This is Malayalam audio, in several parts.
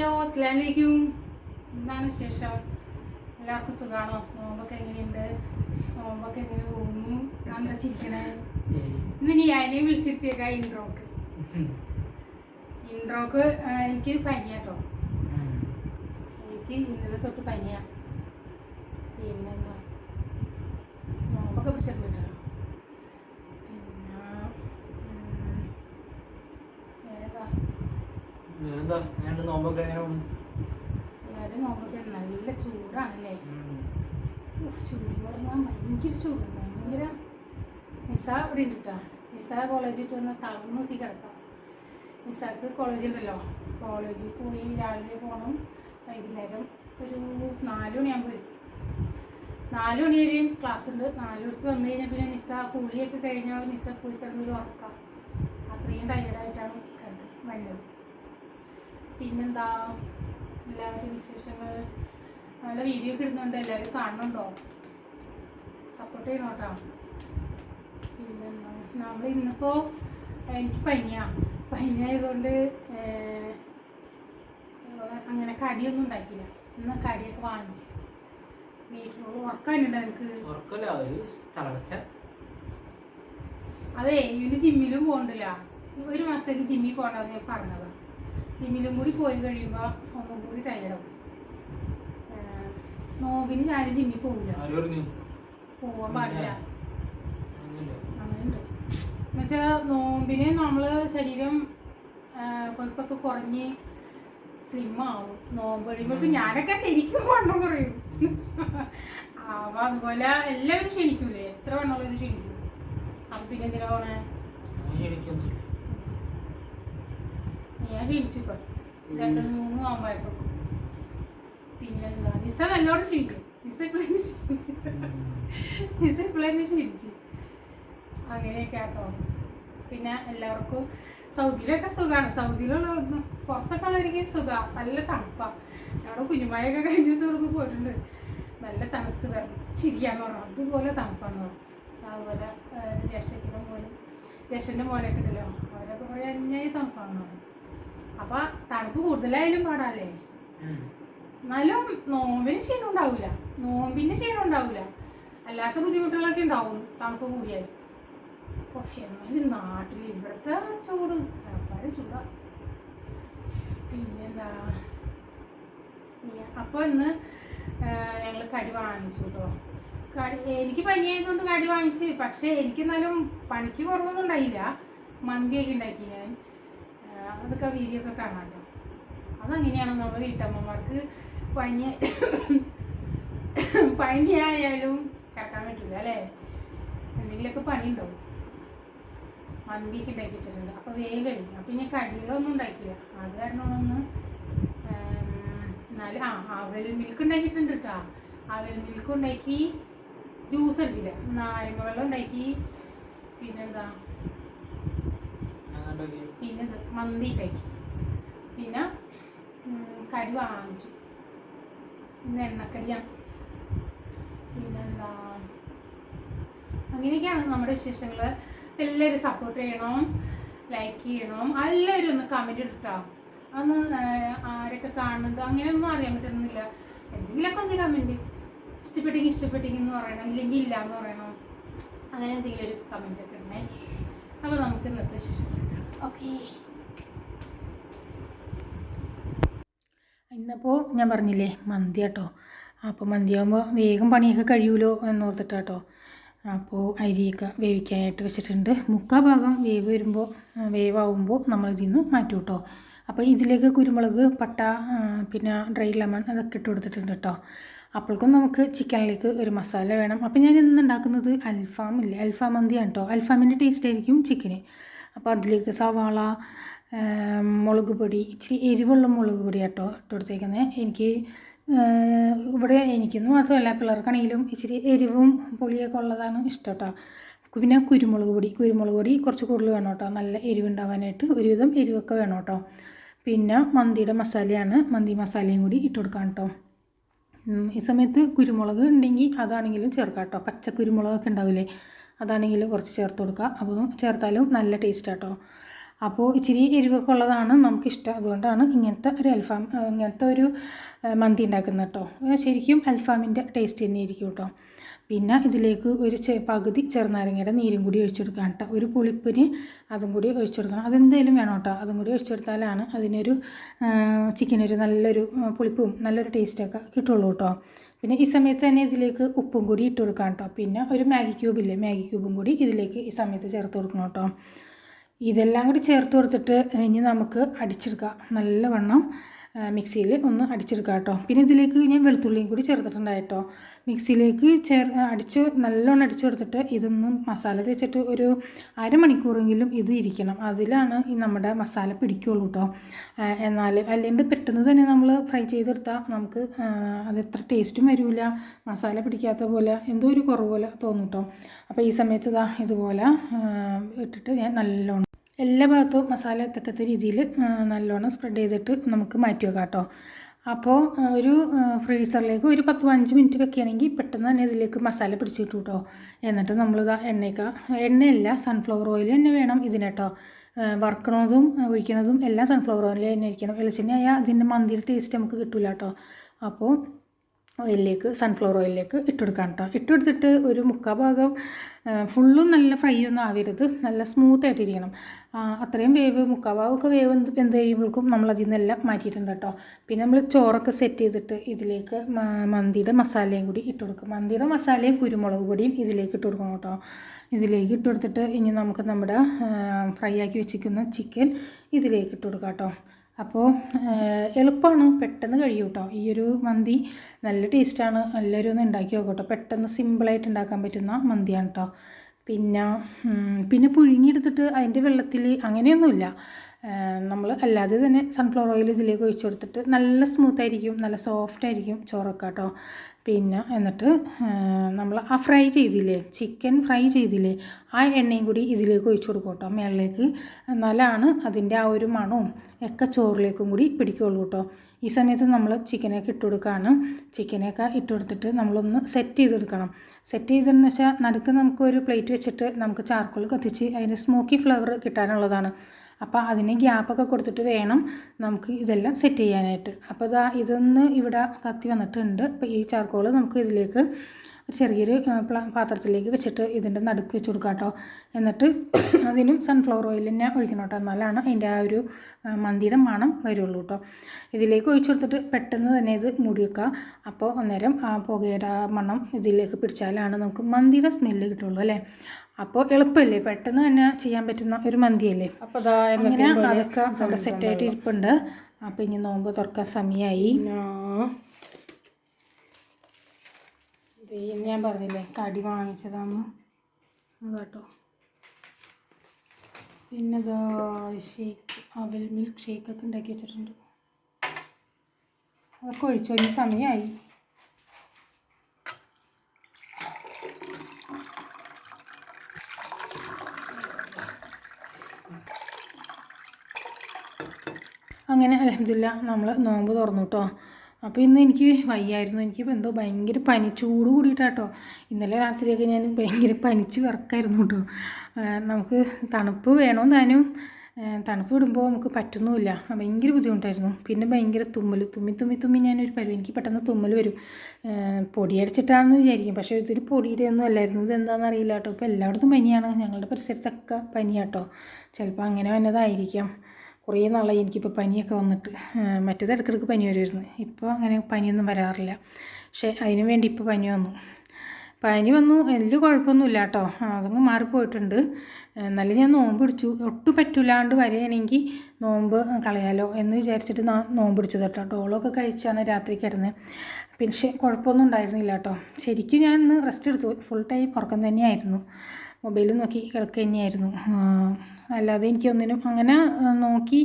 ഹലോ അസ്ലാമലൈക്കും എന്താണ് വിശേഷം? എല്ലാവർക്കും സുഖമാണോ നോമ്പൊക്കെ എങ്ങനെയുണ്ട്? നോമ്പൊക്കെ എങ്ങനെ പോകുന്നു? എന്താ ചിരിക്കണേ? ഇന്ന് ഇനി ഞാനെയും വിളിച്ചിരുത്തിയേക്ക ഇൻട്രോക്ക്? ഇൻട്രോക്ക് എനിക്ക് പനിയാട്ടോ എനിക്ക് ഇന്നലെ തൊട്ട് പനിയാ. പിന്നെന്താ? നോമ്പൊക്കെ പിടിച്ചിട്ടുണ്ട് ട്ടോ. പിന്നെ ഉം, വേറെന്താ എന്താ ഞാൻ നോമ്പൊക്കെ എങ്ങനെ എല്ലാവരും നോമ്പൊക്കെ നല്ല ചൂടാണല്ലേ? ചൂട് പറഞ്ഞാൽ ഭയങ്കര ചൂട്. ഭയങ്കര നിസ ഇവിടെ ഉണ്ട് നിസ കോളേജിൽ വന്ന് തളർന്നുത്തി കിടക്കാം. നിസാക്ക് കോളേജ് ഉണ്ടല്ലോ. കോളേജിൽ പോയി രാവിലെ പോകണം വൈകുന്നേരം ഒരു നാല് മണിയാകുമ്പോൾ വരും. നാല് മണി വരെയും ക്ലാസ് ഉണ്ട്. നാല് മണിക്ക് വന്നു കഴിഞ്ഞാൽ പിന്നെ നിസ കുളിയൊക്കെ കഴിഞ്ഞാൽ നിസ പോയി കിടന്നൊരു ഉറക്കാം അത്രയും ടയർഡായിട്ടാണ് കണ്ടത് വന്നത്. പിന്നെന്താ? എല്ലാവരും വിശേഷങ്ങൾ. നല്ല വീഡിയോ ഒക്കെ ഇടുന്നുണ്ട്. എല്ലാവരും കാണുന്നുണ്ടോ? സപ്പോർട്ട് ചെയ്യണം കേട്ടോ പിന്നെന്താ നമ്മൾ ഇന്നിപ്പോൾ എനിക്ക് പനിയാ. പനിയായതുകൊണ്ട് അങ്ങനെ കടിയൊന്നും ഉണ്ടാക്കിയില്ല. ഇന്ന് കടിയൊക്കെ വാങ്ങിച്ചു. വീട്ടിലോട് ഉറക്കാനുണ്ട് എനിക്ക് അതെ ഇവന് ജിമ്മിലും പോകണ്ടില്ല. ഒരു മാസത്തേക്ക് ജിമ്മിൽ പോകണ്ടെന്ന് ഞാൻ പറഞ്ഞതാ. ജിമ്മിലും കൂടി പോയി കഴിയുമ്പോൾ ഒന്നും കൂടി ടയർഡാവും നോമ്പിന് ഞാൻ ജിമ്മിൽ പോകില്ല പോവാൻ പാടില്ല. അങ്ങനെയുണ്ട്? എന്നുവെച്ചാൽ നോമ്പിന് നമ്മൾ ശരീരം കൊഴുപ്പൊക്കെ കുറഞ്ഞ് സ്ലിം ആവും. നോമ്പ് കഴിയുമ്പോഴേക്കും ഞാനൊക്കെ ശരിക്കും വണ്ണം കുറയും. അപ്പം അതുപോലെ എല്ലാവരും ക്ഷണിക്കൂലേ? എത്ര വണ്ണമുള്ളവരും ക്ഷണിക്കും? അപ്പം പിന്നെ എന്തിനാ പോണേ? ഞാൻ ക്ഷണിച്ചിപ്പോ രണ്ട് മൂന്ന് നോമ്പായപ്പോ പിന്നെന്താ? നിസ നല്ലോണം ക്ഷീണിക്കും നിസ ഇപ്പോഴേ നിസ ഇപ്പോഴേ ക്ഷണിച്ചു അങ്ങനെയൊക്കെ ആട്ടോ. പിന്നെ എല്ലാവർക്കും സൗദിയിലൊക്കെ സുഖമാണ് സൗദിയിലുള്ള പുറത്തൊക്കെ ഉള്ളവർക്ക് സുഖമാണ് നല്ല തണുപ്പാണ് അവിടെ കുഞ്ഞുമായൊക്കെ കഴിഞ്ഞ ദിവസം ഇവിടുന്ന് പോയിട്ടുണ്ട്. നല്ല തണുത്ത് ചിരിക്കാന്ന് പറഞ്ഞു. അതുപോലെ തണുപ്പാന്ന് പറഞ്ഞു. അതുപോലെ ജ്യേഷ്ഠത്തിനും മോനും ജ്യേഷ്ഠന്റെ മോനൊക്കെ ഉണ്ടല്ലോ. അവരൊക്കെ പോയി അന്യായി തണുപ്പാണെന്ന് പറഞ്ഞു. അപ്പം തണുപ്പ് കൂടുതലായാലും പാടാല്ലേ? എന്നാലും നോമ്പിന് ക്ഷീണം ഉണ്ടാവില്ല നോമ്പിന് ക്ഷീണം ഉണ്ടാവില്ല അല്ലാത്ത ബുദ്ധിമുട്ടുകളൊക്കെ ഉണ്ടാവും. തണുപ്പ് കൂടിയാൽ. പക്ഷെ എന്നാലും നാട്ടിൽ ഇവിടുത്തെ ചൂട്. വ്യാപാര ചൂടാ. പിന്നെന്താ? അപ്പോൾ ഇന്ന് ഞങ്ങൾ കടി വാങ്ങിച്ചു കേട്ടോ കടി എനിക്ക് പനിയായതുകൊണ്ട് കടി വാങ്ങിച്ച്. പക്ഷേ എനിക്ക് എന്നാലും പണിക്ക് കുറവൊന്നും ഉണ്ടായില്ല. മന്തിയൊക്കെ ഉണ്ടാക്കി ഞാൻ. അതൊക്കെ വീഡിയോ ഒക്കെ കാണാം കേട്ടോ അതങ്ങനെയാണ് നമ്മൾ വീട്ടമ്മമാർക്ക് പനി പനിയായാലും കിടക്കാൻ പറ്റില്ല അല്ലേ? എന്തെങ്കിലുമൊക്കെ പണിയുണ്ടാവും മന്തിയൊക്കെ ഉണ്ടാക്കി വെച്ചിട്ടുണ്ട്. അപ്പോൾ വേഗം അപ്പം ഞാൻ കടികളൊന്നും ഉണ്ടാക്കില്ല. അത് കാരണമൊന്ന് എന്നാലും ആ അവൽ മിൽക്ക് ഉണ്ടാക്കിയിട്ടുണ്ട് കേട്ടോ അവൽ മിൽക്ക് ഉണ്ടാക്കി ജ്യൂസ് അടിച്ചില്ല. നാരങ്ങ വെള്ളം ഉണ്ടാക്കി. പിന്നെന്താ? പിന്നെ മന്തി ഉണ്ടാക്കി പിന്നെ കടി വാങ്ങിച്ചു. പിന്നെ എണ്ണക്കടിയാണ്. പിന്നെന്താ? അങ്ങനെയൊക്കെയാണ് നമ്മുടെ വിശേഷങ്ങൾ എല്ലാവരും സപ്പോർട്ട് ചെയ്യണം ലൈക്ക് ചെയ്യണം. എല്ലാവരും ഒന്ന് കമന്റ് ഇട്ടോ അന്ന് ആരൊക്കെ കാണുന്നുണ്ട്? അങ്ങനെയൊന്നും അറിയാൻ പറ്റുന്നില്ല. എന്തെങ്കിലുമൊക്കെ ഒന്ന് കമന്റ് ഇഷ്ടപ്പെട്ടെങ്കിൽ ഇഷ്ടപ്പെട്ടെങ്കിൽ എന്ന് പറയണം. ഇല്ലെങ്കിൽ ഇല്ല എന്ന് പറയണം. അങ്ങനെ എന്തെങ്കിലും ഒരു കമന്റൊക്കെ ഉണ്ടേ അപ്പോൾ നമുക്ക് ഇന്നത്തെ വിശേഷങ്ങൾ ഓക്കേ. ഇന്നപ്പോൾ ഞാൻ പറഞ്ഞില്ലേ മന്തി കേട്ടോ അപ്പോൾ മന്തിയാകുമ്പോൾ വേഗം പണിയൊക്കെ കഴിയുമല്ലോ എന്നോർത്തിട്ടാട്ടോ അപ്പോൾ അരിയൊക്കെ വേവിക്കാനായിട്ട് വെച്ചിട്ടുണ്ട്. മുക്കാ ഭാഗം വേവ് വരുമ്പോൾ വേവാകുമ്പോൾ നമ്മൾ ഇതിൽ നിന്ന് മാറ്റും കേട്ടോ അപ്പോൾ ഇതിലേക്ക് കുരുമുളക് പട്ട പിന്നെ ഡ്രൈ ലെമൺ അതൊക്കെ ഇട്ട് കൊടുത്തിട്ടുണ്ട് കേട്ടോ അപ്പോഴേക്കും നമുക്ക് ചിക്കനിലേക്ക് ഒരു മസാല വേണം. അപ്പോൾ ഞാൻ ഇന്ന് ഉണ്ടാക്കുന്നത് അൽഫാം ഇല്ലേ? അൽഫാം മന്തിയാണ് കേട്ടോ അൽഫാമിന്റെ ടേസ്റ്റ് ആയിരിക്കും ചിക്കന്. അപ്പോൾ അതിലേക്ക് സവാള മുളക് പൊടി ഇച്ചിരി എരിവുള്ള മുളക് പൊടി കേട്ടോ ഇട്ട് കൊടുത്തേക്കുന്നത് എനിക്ക് ഇവിടെ എനിക്കൊന്നും മാത്രമല്ല പിള്ളേർക്കാണെങ്കിലും ഇച്ചിരി എരിവും പുളിയൊക്കെ ഉള്ളതാണ് ഇഷ്ടം കേട്ടോ പിന്നെ കുരുമുളക് പൊടി കുരുമുളക് പൊടി കുറച്ച് കൂടുതൽ വേണം കേട്ടോ നല്ല എരിവുണ്ടാവാനായിട്ട് ഒരുവിധം എരിവൊക്കെ വേണം കേട്ടോ പിന്നെ മന്തിയുടെ മസാലയാണ് മന്തി മസാലയും കൂടി ഇട്ട് കൊടുക്കാം കേട്ടോ ഈ സമയത്ത് കുരുമുളക് ഉണ്ടെങ്കിൽ അതാണെങ്കിലും ചേർക്കാം കേട്ടോ പച്ച കുരുമുളകൊക്കെ ഉണ്ടാവില്ലേ? അതാണെങ്കിൽ കുറച്ച് ചേർത്ത് കൊടുക്കുക. അപ്പോൾ ചേർത്താലും നല്ല ടേസ്റ്റ് കേട്ടോ അപ്പോൾ ഇച്ചിരി എരിവൊക്കെ ഉള്ളതാണ് നമുക്കിഷ്ടം. അതുകൊണ്ടാണ് ഇങ്ങനത്തെ ഒരു അൽഫാം ഇങ്ങനത്തെ ഒരു മന്തി ഉണ്ടാക്കുന്നത് കേട്ടോ. ശരിക്കും അൽഫാമിന്റെ ടേസ്റ്റ് തന്നെ ആയിരിക്കും കേട്ടോ. പിന്നെ ഇതിലേക്ക് ഒരു പകുതി ചെറുനാരങ്ങയുടെ നീരും കൂടി ഒഴിച്ചു കൊടുക്കാം കേട്ടോ. ഒരു പുളിപ്പിന് അതും കൂടി ഒഴിച്ചു കൊടുക്കണം അതെന്തെങ്കിലും വേണം കേട്ടോ. അതും കൂടി ഒഴിച്ചു കൊടുത്താലാണ് അതിനൊരു ചിക്കനൊരു നല്ലൊരു പുളിപ്പും നല്ലൊരു ടേസ്റ്റൊക്കെ കിട്ടുള്ളൂ കേട്ടോ. പിന്നെ ഈ സമയത്ത് തന്നെ ഇതിലേക്ക് ഉപ്പും കൂടി ഇട്ട് കൊടുക്കാം കേട്ടോ. പിന്നെ ഒരു മാഗി ക്യൂബില്ലേ മാഗി ക്യൂബും കൂടി ഇതിലേക്ക് ഈ സമയത്ത് ചേർത്ത് കൊടുക്കണം കേട്ടോ. ഇതെല്ലാം കൂടി ചേർത്ത് കൊടുത്തിട്ട് ഇനി നമുക്ക് അടിച്ചെടുക്കാം. നല്ലവണ്ണം മിക്സിയിൽ ഒന്ന് അടിച്ചെടുക്കാം കേട്ടോ. പിന്നെ ഇതിലേക്ക് ഞാൻ വെളുത്തുള്ളിയും കൂടി ചേർത്തിട്ടുണ്ട് കേട്ടോ. മിക്സിയിലേക്ക് ചേർ അടിച്ച് നല്ലോണം അടിച്ചു കൊടുത്തിട്ട് ഇതൊന്ന് മസാല തേച്ചിട്ട് ഒരു അരമണിക്കൂറെങ്കിലും ഇത് ഇരിക്കണം. അതിലാണ് ഈ നമ്മുടെ മസാല പിടിക്കുള്ളൂ കേട്ടോ. എന്നാൽ അല്ലെങ്കിൽ പെട്ടെന്ന് തന്നെ നമ്മൾ ഫ്രൈ ചെയ്തെടുത്താൽ നമുക്ക് ആ, അത് എത്ര ടേസ്റ്റും വരില്ല. മസാല പിടിക്കാത്ത പോലെ എന്തോ ഒരു കുറവ് പോലെ തോന്നും കേട്ടോ. അപ്പോൾ ഈ സമയത്ത് ഇതാ ഇതുപോലെ ഇട്ടിട്ട് ഞാൻ നല്ലോണം എല്ലാ ഭാഗത്തും മസാല എത്തക്കത്ത രീതിയിൽ നല്ലോണം സ്പ്രെഡ് ചെയ്തിട്ട് നമുക്ക് മാറ്റി വെക്കാം കേട്ടോ. അപ്പോൾ ഒരു ഫ്രീസറിലേക്ക് ഒരു പത്ത് പതിനഞ്ച് മിനിറ്റ് വെക്കുകയാണെങ്കിൽ പെട്ടെന്ന് തന്നെ ഇതിലേക്ക് മസാല പിടിച്ചിട്ടു കേട്ടോ എന്നിട്ട് നമ്മളിതാ എണ്ണയൊക്കെ എണ്ണയല്ല സൺഫ്ലവർ ഓയിൽ തന്നെ വേണം ഇതിന് കേട്ടോ. വറുക്കണതും ഒഴിക്കണതും എല്ലാം സൺഫ്ലവർ ഓയിൽ തന്നെ ഇരിക്കണം വെളിച്ചെണ്ണ ആയാൽ അതിന്റെ മന്തിയുടെ ടേസ്റ്റ് നമുക്ക് കിട്ടില്ല കേട്ടോ. അപ്പോൾ ഓയിലിലേക്ക് സൺഫ്ലവർ ഓയിലിലേക്ക് ഇട്ടുകൊടുക്കാം കേട്ടോ ഇട്ടുകൊടുത്തിട്ട് ഒരു മുക്കാൽ ഭാഗം ഫുള്ളും നല്ല ഫ്രൈ ഒന്നും ആവരുത്. നല്ല സ്മൂത്ത് ആയിട്ടിരിക്കണം. അത്രയും വേവ് മുക്കാൽ ഭാഗമൊക്കെ വേവ് എന്ത് എന്ത് കഴിയുമ്പോഴേക്കും നമ്മൾ അതിൽ നിന്നെല്ലാം മാറ്റിയിട്ടുണ്ട് കേട്ടോ പിന്നെ നമ്മൾ ചോറൊക്കെ സെറ്റ് ചെയ്തിട്ട് ഇതിലേക്ക് മന്തിയുടെ മസാലയും കൂടി ഇട്ട് കൊടുക്കും മന്തിയുടെ മസാലയും കുരുമുളക് പൊടിയും ഇതിലേക്ക് ഇട്ട് കൊടുക്കണം കേട്ടോ ഇതിലേക്ക് ഇട്ട് കൊടുത്തിട്ട് ഇനി നമുക്ക് നമ്മുടെ ഫ്രൈ ആക്കി വെച്ചിരിക്കുന്ന ചിക്കൻ ഇതിലേക്ക് ഇട്ട് കൊടുക്കാം കേട്ടോ അപ്പോൾ എളുപ്പമാണ് പെട്ടെന്ന് കഴിയും കേട്ടോ ഈ ഒരു മന്തി നല്ല ടേസ്റ്റാണ്. എല്ലാവരും ഒന്ന് ഉണ്ടാക്കി നോക്കാം കേട്ടോ പെട്ടെന്ന് സിമ്പിളായിട്ട് ഉണ്ടാക്കാൻ പറ്റുന്ന മന്തിയാണ് കേട്ടോ പിന്നെ പിന്നെ പുഴുങ്ങിയെടുത്തിട്ട് അതിന്റെ വെള്ളത്തിൽ അങ്ങനെയൊന്നുമില്ല. നമ്മൾ അല്ലാതെ തന്നെ സൺഫ്ലവർ ഓയിൽ ഇതിലേക്ക് ഒഴിച്ചു കൊടുത്തിട്ട് നല്ല സ്മൂത്ത് ആയിരിക്കും. നല്ല സോഫ്റ്റ് ആയിരിക്കും ചോറൊക്കെ കേട്ടോ. പിന്നെ എന്നിട്ട് നമ്മൾ ആ ഫ്രൈ ചെയ്തില്ലേ ചിക്കൻ ഫ്രൈ ചെയ്തില്ലേ ആ എണ്ണയും കൂടി ഇതിലേക്ക് ഒഴിച്ചു കൊടുക്കും കേട്ടോ. മേളിലേക്ക് എന്നാലാണ് അതിന്റെ ആ ഒരു മണവും ഒക്കെ ചോറിലേക്കും കൂടി പിടിക്കുകയുള്ളൂ കേട്ടോ. ഈ സമയത്ത് നമ്മൾ ചിക്കനൊക്കെ ഇട്ട് കൊടുക്കുകയാണ് ചിക്കനൊക്കെ ഇട്ട് കൊടുത്തിട്ട് നമ്മളൊന്ന് സെറ്റ് ചെയ്തെടുക്കണം. സെറ്റ് ചെയ്തെന്ന് വെച്ചാൽ നടുക്ക് നമുക്ക് ഒരു പ്ലേറ്റ് വെച്ചിട്ട് നമുക്ക് ചാർക്കോൾ കത്തിച്ച് അതിന് സ്മോക്കി ഫ്ലേവർ കിട്ടാനുള്ളതാണ്. അപ്പോൾ അതിന് ഗ്യാപ്പൊക്കെ കൊടുത്തിട്ട് വേണം നമുക്ക് ഇതെല്ലാം സെറ്റ് ചെയ്യാനായിട്ട്. അപ്പോൾ ഇതാ ഇതൊന്ന് ഇവിടെ കത്തി വന്നിട്ടുണ്ട്. അപ്പോൾ ഈ ചാർക്കോൾ നമുക്ക് ഇതിലേക്ക് ചെറിയൊരു പാത്രത്തിലേക്ക് വെച്ചിട്ട് ഇതിന്റെ നടുക്ക് വെച്ച് കൊടുക്കാം കേട്ടോ എന്നിട്ട് അതിനും സൺഫ്ലവർ ഓയിൽ തന്നെ ഒഴിക്കണം കേട്ടോ എന്നാലാണ് അതിന്റെ ആ ഒരു മന്തിയുടെ മണം വരുള്ളൂ കേട്ടോ ഇതിലേക്ക് ഒഴിച്ചു കൊടുത്തിട്ട് പെട്ടെന്ന് തന്നെ ഇത് മൂടി വെക്കുക അപ്പോൾ അന്നേരം ആ പുകയുടെ മണം ഇതിലേക്ക് പിടിച്ചാലാണ് നമുക്ക് മന്തിയുടെ സ്മെല്ല് കിട്ടുള്ളൂ അല്ലേ? അപ്പോൾ എളുപ്പമല്ലേ പെട്ടെന്ന് തന്നെ ചെയ്യാൻ പറ്റുന്ന ഒരു മന്തിയല്ലേ? അപ്പോൾ അങ്ങനെ അതൊക്കെ സെറ്റ് ആയിട്ട് ഇരിപ്പുണ്ട് അപ്പോൾ ഇനി നോമ്പ് തുറക്കാൻ സമയമായി ഞാൻ പറഞ്ഞില്ലേ കടി വാങ്ങിച്ചതാന്ന് അതാട്ടോ. പിന്നെ ഇതാ ഷേക്ക് അവൽ മിൽക്ക് ഷേക്കൊക്കെ ഉണ്ടാക്കി വെച്ചിട്ടുണ്ട്. അതൊക്കെ ഒഴിച്ചു? കഴിഞ്ഞ സമയമായി അങ്ങനെ അലഹമില്ല നമ്മൾ നോമ്പ് തുറന്നു കേട്ടോ അപ്പോൾ ഇന്ന് എനിക്ക് വയ്യായിരുന്നു. എനിക്ക് എന്തോ ഭയങ്കര പനി ചൂട് കൂടിയിട്ടാട്ടോ. ഇന്നലെ രാത്രിയൊക്കെ ഞാൻ ഭയങ്കര പനിച്ച് വിറക്കായിരുന്നു കേട്ടോ നമുക്ക് തണുപ്പ് വേണോ താനും തണുപ്പ് വിടുമ്പോൾ നമുക്ക് പറ്റുന്നുമില്ല. ഭയങ്കര ബുദ്ധിമുട്ടായിരുന്നു. പിന്നെ ഭയങ്കര തുമ്മൽ തുമ്മി തുമ്മി തുമ്മി ഞാനൊരു പരുവ് എനിക്ക് പെട്ടെന്ന് തുമ്മൽ വരും. പൊടിയടിച്ചിട്ടാണെന്ന് വിചാരിക്കും. പക്ഷേ ഇതിൽ പൊടിയുടെ ഒന്നും അല്ലായിരുന്നു. ഇത് എന്താണെന്ന് അറിയില്ല കേട്ടോ ഇപ്പോൾ എല്ലായിടത്തും പനിയാണ്. ഞങ്ങളുടെ പരിസരത്തൊക്കെ പനിയാട്ടോ ചിലപ്പോൾ അങ്ങനെ വന്നതായിരിക്കാം. കുറേ നാളായി എനിക്കിപ്പോൾ പനിയൊക്കെ വന്നിട്ട്. മറ്റേത് ഇടയ്ക്കിടയ്ക്ക് പനി വരുമായിരുന്നു. ഇപ്പോൾ അങ്ങനെ പനിയൊന്നും വരാറില്ല. പക്ഷേ അതിനു വേണ്ടി ഇപ്പോൾ പനി വന്നു. പനി വന്നു. വലിയ കുഴപ്പമൊന്നുമില്ല കേട്ടോ. അതങ്ങ് മാറിപ്പോയിട്ടുണ്ട്. എന്നാലും ഞാൻ നോമ്പ് പിടിച്ചു. ഒട്ടും പറ്റൂലാണ്ട് വരികയാണെങ്കിൽ നോമ്പ് കളയാലോ എന്ന് വിചാരിച്ചിട്ട് നോമ്പ് പിടിച്ചത് കേട്ടോ. ഡോളൊക്കെ കഴിച്ചാണ് രാത്രി കിടന്നത് പിന്നെ കുഴപ്പമൊന്നും ഉണ്ടായിരുന്നില്ല കേട്ടോ. ശരിക്കും ഞാൻ ഇന്ന് റെസ്റ്റ് എടുത്തു. ഫുൾ ടൈം ഉറക്കം തന്നെയായിരുന്നു. മൊബൈൽ നോക്കി കിടക്കുക തന്നെയായിരുന്നു അല്ലാതെ എനിക്കൊന്നിനും അങ്ങനെ നോക്കി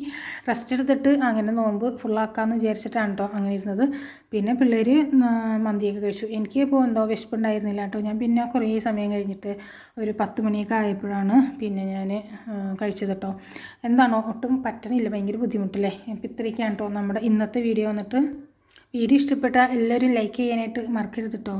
റെസ്റ്റ് എടുത്തിട്ട് അങ്ങനെ നോമ്പ് ഫുള്ളാക്കാമെന്ന് വിചാരിച്ചിട്ടാണ് കേട്ടോ അങ്ങനെ ഇരുന്നത്. പിന്നെ പിള്ളേർ മന്തിയൊക്കെ കഴിച്ചു. എനിക്ക് ഇപ്പോൾ എന്തോ വിശപ്പുണ്ടായിരുന്നില്ല കേട്ടോ ഞാൻ പിന്നെ കുറേ സമയം കഴിഞ്ഞിട്ട് ഒരു പത്ത് മണിയൊക്കെ ആയപ്പോഴാണ് പിന്നെ ഞാൻ കഴിച്ചത് കേട്ടോ എന്താണോ ഒട്ടും പറ്റണില്ല. ഭയങ്കര ബുദ്ധിമുട്ടല്ലേ? ഇപ്പം ഇത്രയൊക്കെയാണ് കേട്ടോ നമ്മുടെ ഇന്നത്തെ വീഡിയോ വന്നിട്ട്. വീഡിയോ ഇഷ്ടപ്പെട്ട എല്ലാവരും ലൈക്ക് ചെയ്യാനായിട്ട് മറക്കരുത് കേട്ടോ